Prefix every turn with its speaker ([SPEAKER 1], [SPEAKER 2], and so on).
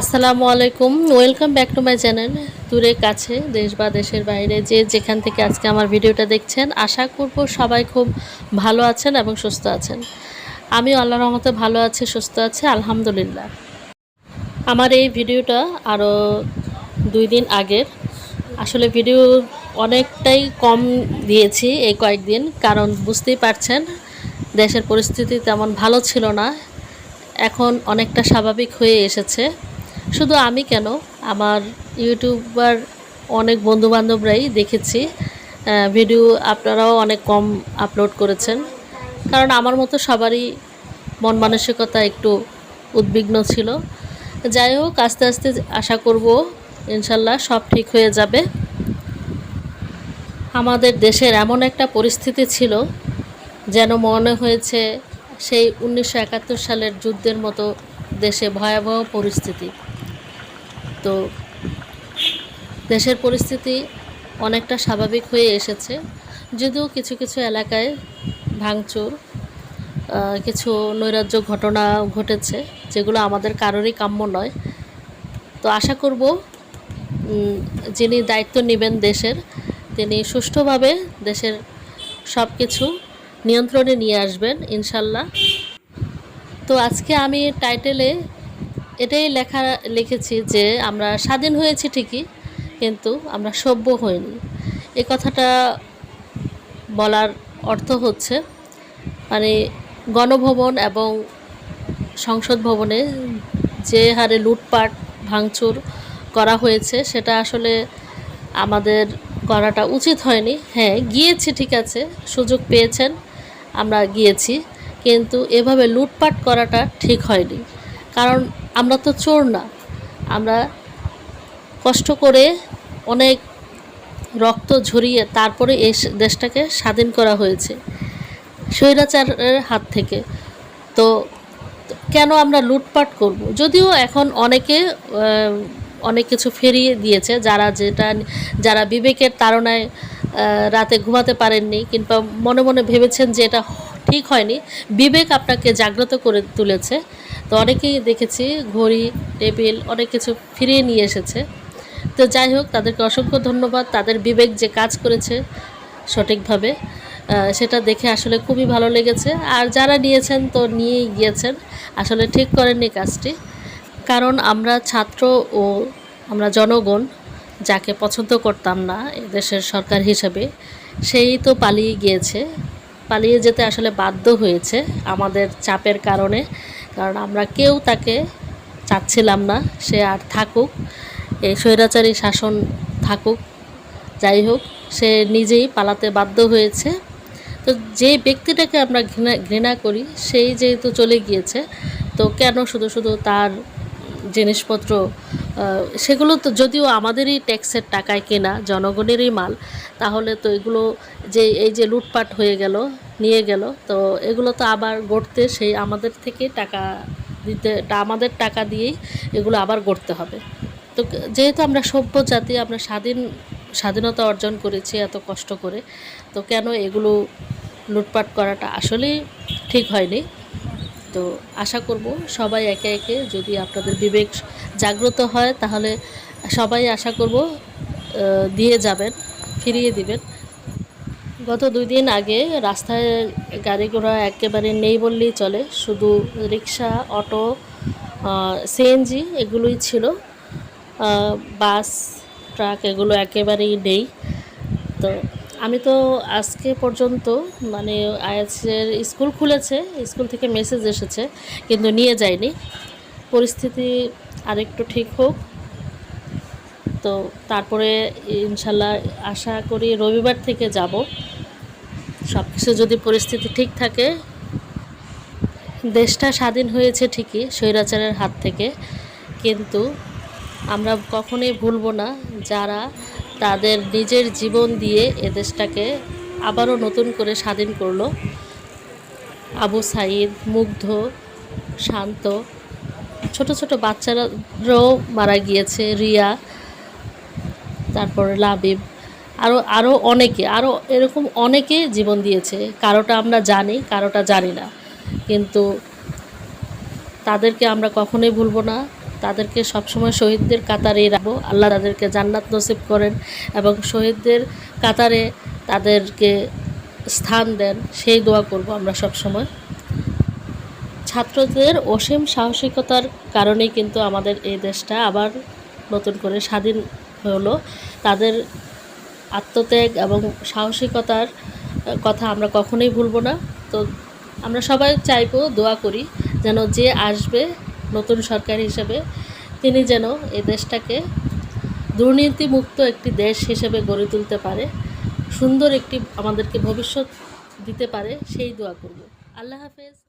[SPEAKER 1] আসসালামু আলাইকুম। Welcome back to my channel দূরে কাছে, দেশ বা দেশের বাইরে যে যেখান থেকে আজকে আমার ভিডিওটা দেখছেন, আশা করব সবাই খুব ভালো আছেন এবং সুস্থ আছেন। আমি আল্লাহ রহমতে ভালো আছি, সুস্থ আছি, আলহামদুলিল্লাহ। আমার এই ভিডিওটা আরও দুই দিন আগের। আসলে ভিডিও অনেকটাই কম দিয়েছি এই কয়েকদিন, কারণ বুঝতেই পারছেন, দেশের পরিস্থিতি তেমন ভালো ছিল না। এখন অনেকটা স্বাভাবিক হয়ে এসেছে। শুধু আমি কেন? আমার ইউটিউবার অনেক বন্ধুবান্ধবরাই দেখেছি। ভিডিও আপনারাও অনেক কম আপলোড করেছেন। কারণ আমার মতো সবারই মন মানসিকতা একটু উদ্বিগ্ন ছিল। যাই হোক, আস্তে আস্তে আশা করব ইনশাল্লাহ সব ঠিক হয়ে যাবে। আমাদের দেশের এমন একটা পরিস্থিতি ছিল যেন মনে হয়েছে সেই উনিশশো একাত্তর সালের যুদ্ধের মতো দেশে ভয়াবহ পরিস্থিতি। তো দেশের পরিস্থিতি অনেকটা স্বাভাবিক হয়ে এসেছে। যদিও কিছু কিছু এলাকায় ভাঙচুর কিছু নৈরাজ্য ঘটনা ঘটেছে, যেগুলো আমাদের কারোরই কাম্য নয়। তো আশা করব যিনি দায়িত্ব নেবেন দেশের, তিনি সুষ্ঠুভাবে দেশের সব কিছু নিয়ন্ত্রণে নিয়ে আসবেন, ইনশাল্লাহ। তো আজকে আমি টাইটেলে এটাই লেখা, লিখেছি যে আমরা স্বাধীন হয়েছি ঠিকই, কিন্তু আমরা সভ্য হইনি। এ কথাটা বলার অর্থ হচ্ছে মানে গণভবন এবং সংসদ ভবনে যে হারে লুটপাট, ভাঙচুর করা হয়েছে, সেটা আসলে আমাদের করাটা উচিত হয়নি। হ্যাঁ গিয়েছি ঠিক আছে, সুযোগ পেয়েছেন, আমরা গিয়েছি, কিন্তু এভাবে লুটপাট করাটা ঠিক হয়নি। কারণ আমরা তো চোর না। আমরা কষ্ট করে অনেক রক্ত ঝরিয়ে তারপরে এই দেশটাকে স্বাধীন করা হয়েছে, স্বৈরাচারের হাত থেকে। তো কেন আমরা লুটপাট করব? যদিও এখন অনেকে অনেক কিছু ফেরিয়ে দিয়েছে, যারা যেটা, যারা বিবেকের তাড়নায় রাতে ঘুমাতে পারেননি, কিংবা মনে মনে ভেবেছেন যে এটা ঠিক হয়নি। বিবেক আপনাকে জাগ্রত করে তুলেছে। তো অনেকেই দেখেছি, ঘড়ি, টেবিল, অনেক কিছু ফিরিয়ে নিয়ে এসেছে। তো যাই হোক, তাদেরকে অসংখ্য ধন্যবাদ। তাদের বিবেক যে কাজ করেছে সঠিকভাবে সেটা দেখে আসলে খুবই ভালো লেগেছে। আর যারা নিয়েছেন তো নিয়েই গিয়েছেন। আসলে ঠিক করেননি কাজটি। কারণ আমরা ছাত্র ও আমরা জনগণ, যাকে পছন্দ করতাম না দেশের সরকার হিসেবে, সেই তো পালিয়ে গিয়েছে। পালিয়ে যেতে আসলে বাধ্য হয়েছে আমাদের চাপের কারণে। কারণ আমরা কেউ তাকে চাচ্ছিলাম না, সে আর থাকুক এই স্বৈরাচারী শাসন থাকুক, যাই হোক, সে নিজেই পালাতে বাধ্য হয়েছে। তো যে ব্যক্তিটাকে আমরা ঘৃণা ঘৃণা করি, সেই যেহেতু চলে গিয়েছে, তো কেন শুধু শুধু তার জিনিসপত্র সেগুলো তো যদিও আমাদেরই ট্যাক্সের টাকায় কেনা, জনগণেরই মাল, তাহলে তো এগুলো যে, এই যে লুটপাট হয়ে গেল, নিয়ে গেল, তো এগুলো তো আবার গড়তে সেই আমাদের থেকে টাকা দিতে আমাদের টাকা দিয়েই এগুলো আবার গড়তে হবে। তো যেহেতু আমরা সভ্য জাতি, আমরা স্বাধীন, স্বাধীনতা অর্জন করেছি এত কষ্ট করে, তো কেন এগুলো লুটপাট করাটা আসলেই ঠিক হয়নি? তো আশা করব সবাই একে একে যদি আপনাদের বিবেক জাগ্রত হয়, তাহলে সবাই আশা করব দিয়ে যাবেন, ফিরিয়ে দিবেন। গত দুই দিন আগে রাস্তায় গাড়ি ঘোড়া একেবারে নেই বললেই চলে, শুধু রিক্সা, অটো সিএনজি এগুলোই ছিল। বাস, ট্রাক এগুলো একেবারেই নেই। তো আমি তো আজকে পর্যন্ত মানে আয়াসের স্কুল খুলেছে, স্কুল থেকে মেসেজ এসেছে, কিন্তু নিয়ে যায়নি। পরিস্থিতি আরেকটু ঠিক হোক। তো তারপরে ইনশাল্লাহ আশা করি রবিবার থেকে যাব। সব কিছু যদি পরিস্থিতি ঠিক থাকে, দেশটা স্বাধীন হয়েছে ঠিকই, স্বৈরাচারের হাত থেকে। কিন্তু আমরা কখনোই ভুলবো না, যারা তাদের নিজের জীবন দিয়ে এ দেশটাকে আবারও নতুন করে স্বাধীন করল। আবু সাইদ মুগ্ধ, শান্ত, ছোট ছোট বাচ্চারাও মারা গিয়েছে, রিয়া, তারপরে লাবিব আরও আরও অনেকে আরও এরকম অনেকে জীবন দিয়েছে, কারোটা আমরা জানি, কারোটা জানি না। কিন্তু তাদেরকে আমরা কখনোই ভুলবো না। তাদেরকে সবসময় শহীদদের কাতারেই রাখব। আল্লাহ তাদেরকে জান্নাত নসিব করেন এবং শহীদদের কাতারে তাদেরকে স্থান দেন, সেই দোয়া করব আমরা সবসময়। ছাত্রদের অসীম সাহসিকতার কারণেই কিন্তু আমাদের এই দেশটা আবার নতুন করে স্বাধীন হলো। তাদের আত্মত্যাগ এবং সাহসিকতার কথা আমরা কখনোই ভুলবো না। তো আমরা সবাই চাইব, দোয়া করি যেন যে আসবে নতুন সরকার হিসেবে তিনি যেন এ দেশটাকে দুর্নীতিমুক্ত একটি দেশ হিসেবে গড়ে তুলতে পারে, সুন্দর একটি আমাদেরকে ভবিষ্যৎ দিতে পারে, সেই দোয়া করব। আল্লাহ হাফেজ।